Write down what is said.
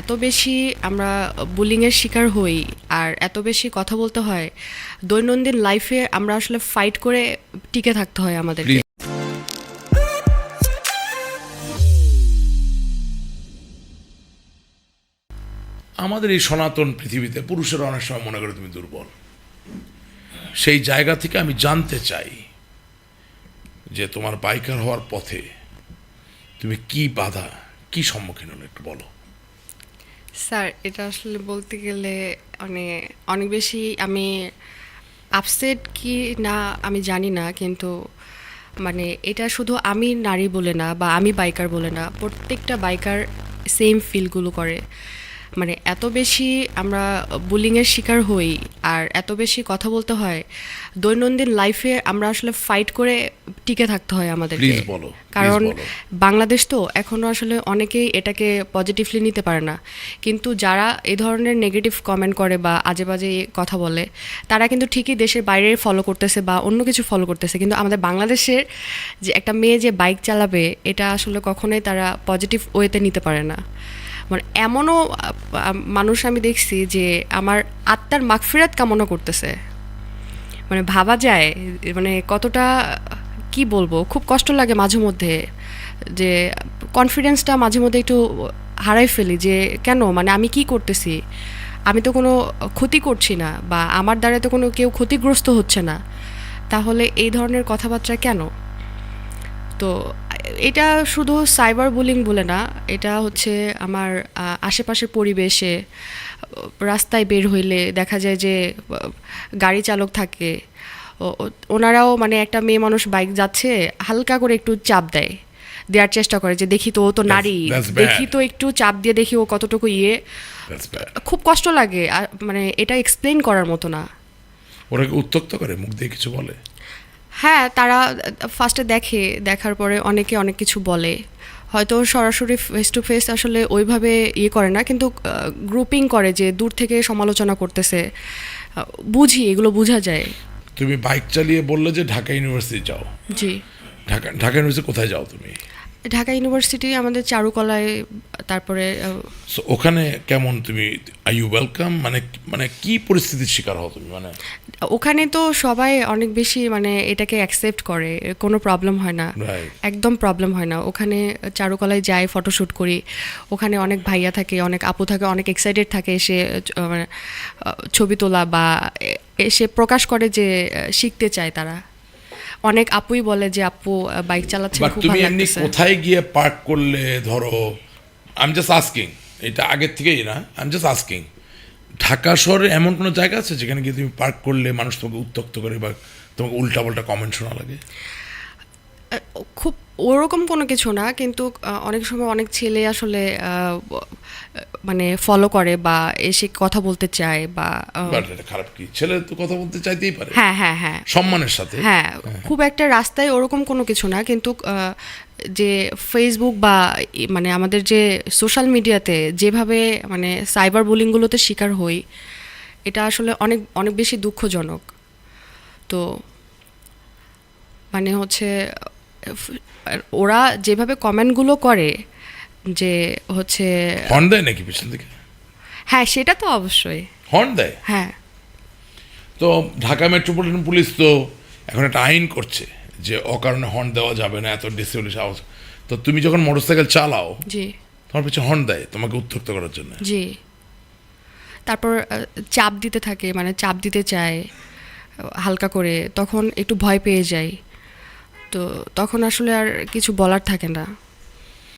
এত বেশি আমরা বুলিংয়ের শিকার হই আর এত বেশি কথা বলতে হয়, দৈনন্দিন লাইফে আমরা আসলে ফাইট করে টিকে থাকতে হয় আমাদেরকে। আমাদের এই সনাতন পৃথিবীতে পুরুষেরা অনেক সময় মনে করে তুমি দুর্বল। সেই জায়গা থেকে আমি জানতে চাই যে তোমার বাইকার হওয়ার পথে তুমি কি বাধা, কি সম্মুখীন হলো একটু বলো। স্যার, এটা আসলে বলতে গেলে মানে অনেক বেশি আমি আপসেট কি না আমি জানি না, কিন্তু মানে এটা শুধু আমি নারী বলে না বা আমি বাইকার বলে না, প্রত্যেকটা বাইকার সেম ফিলগুলো করে। মানে এত বেশি আমরা বুলিংয়ের শিকার হই আর এত বেশি কথা বলতে হয় দৈনন্দিন লাইফে আমরা আসলে ফাইট করে টিকে থাকতে হয় আমাদেরকে। Please কারণ বাংলাদেশ তো এখনও আসলে অনেকেই এটাকে পজিটিভলি নিতে পারে না। কিন্তু যারা এই ধরনের নেগেটিভ কমেন্ট করে বা আজে বাজে কথা বলে তারা কিন্তু ঠিকই দেশের বাইরে ফলো করতেছে বা অন্য কিছু ফলো করতেছে। কিন্তু আমাদের বাংলাদেশের যে একটা মেয়ে যে বাইক চালাবে এটা আসলে কখনোই তারা পজিটিভ ওয়েতে নিতে পারে না। মানে এমনও মানুষ আমি দেখছি যে আমার আত্মার মাগফিরাত কামনা করতেছে। মানে ভাবা যায় মানে কতটা, কি বলব, খুব কষ্ট লাগে মাঝে মধ্যে যে কনফিডেন্সটা মাঝে মধ্যে একটু হারাই ফেলি যে কেন মানে আমি কি করতেছি? আমি তো কোনো ক্ষতি করছি না বা আমার দ্বারা তো কোনো কেউ ক্ষতিগ্রস্ত হচ্ছে না। তাহলে এই ধরনের কথাবার্তা কেন? তো এটা শুধু সাইবার বুলিং বলে না এটা হচ্ছে আমার আশেপাশের পরিবেশে রাস্তায় বের হইলে দেখা যায় যে গাড়ি চালক থাকে ওনারাও মানে একটা মেয়ে মানুষ বাইক যাচ্ছে হালকা করে একটু চাপ দেয় দেওয়ার চেষ্টা করে যে দেখি তো ও তো নারী দেখি তো একটু চাপ দিয়ে দেখি ও কতটুকু ইয়ে। খুব কষ্ট লাগে মানে এটা এক্সপ্লেন করার মতো না। ওরা উত্তক্ত করে মুখ দিয়ে কিছু বলে? হ্যাঁ তারা ফার্স্টে দেখে দেখার পরে অনেকে অনেক কিছু বলে। হয়তো সরাসরি ফেস টু ফেস আসলে ওইভাবে ইয়ে করে না কিন্তু গ্রুপিং করে যে দূর থেকে সমালোচনা করতেছে বুঝি এগুলো বোঝা যায়। তুমি বাইক চালিয়ে বললে যে ঢাকা ইউনিভার্সিটি যাও। জি। ঢাকা ঢাকা ইউনিভার্সিটি কোথায় যাও তুমি? ঢাকা ইউনিভার্সিটি আমাদের চারুকলায় তারপরে ওখানে কেমন তুমি আই ইউ ওয়েলকাম মানে মানে কি পরিস্থিতির শিকার হও তুমি? মানে ওখানে তো সবাই অনেক বেশি মানে এটাকে অ্যাকসেপ্ট করে কোনো প্রবলেম হয় না। একদম প্রবলেম হয় না। ওখানে চারুকলায় যাই ফটোশ্যুট করি। ওখানে অনেক ভাইয়া থাকে অনেক আপু থাকে অনেক এক্সাইটেড থাকে এসে মানে ছবি তোলা বা এসে প্রকাশ করে যে শিখতে চায় তারা। অনেক আপুই বলে যে আপু বাইক চালাচ্ছে খুব তুমি এমনি কোথায় গিয়ে পার্ক করলে ধরো আই এম জাস্ট আস্কিং এটা আগের থেকেই না I am just asking Dhaka শহরে এমন কোনো জায়গা আছে যেখানে গিয়ে তুমি পার্ক করলে মানুষ তোমাকে উত্তক্ত করে বা তোমাকে উল্টা পাল্টা কমেন্ট শোনা লাগে? খুব ওরকম কোনো কিছু না কিন্তু অনেক সময় অনেক ছেলে আসলে মানে ফলো করে বা এসে কথা বলতে চায় বা খারাপ কি? ছেলে তো কথা বলতে চাইতেই পারে। হ্যাঁ হ্যাঁ হ্যাঁ। সম্মানের সাথে। হ্যাঁ খুব একটা রাস্তায় ওরকম কোনো কিছু না কিন্তু যে ফেসবুক বা মানে আমাদের যে সোশ্যাল মিডিয়াতে যেভাবে মানে সাইবার বুলিংগুলোতে শিকার হই এটা আসলে অনেক অনেক বেশি দুঃখজনক। তো মানে হচ্ছে ওরা যেভাবে কমেন্টগুলো করে যে হচ্ছে হর্ন দেয় নাকি পিছন থেকে হ্যাঁ সেটা তো অবশ্যই। হর্ন দেয়? হ্যাঁ। তো ঢাকা মেট্রোপলিটন পুলিশ তো এখন একটা আইন করছে যে অকারণে হর্ন দেওয়া যাবে না এত ডিসিবলিশ আওয়াজ তো তুমি যখন মোটরসাইকেল চালাও জি। তোমার পিছনে হর্ন দেয় তোমাকে উত্তক্ত করার জন্য। জি। তারপর চাপ দিতে থাকে মানে চাপ দিতে চায় হালকা করে তখন একটু ভয় পেয়ে যাই তো তখন আসলে আর কিছু বলার থাকে না।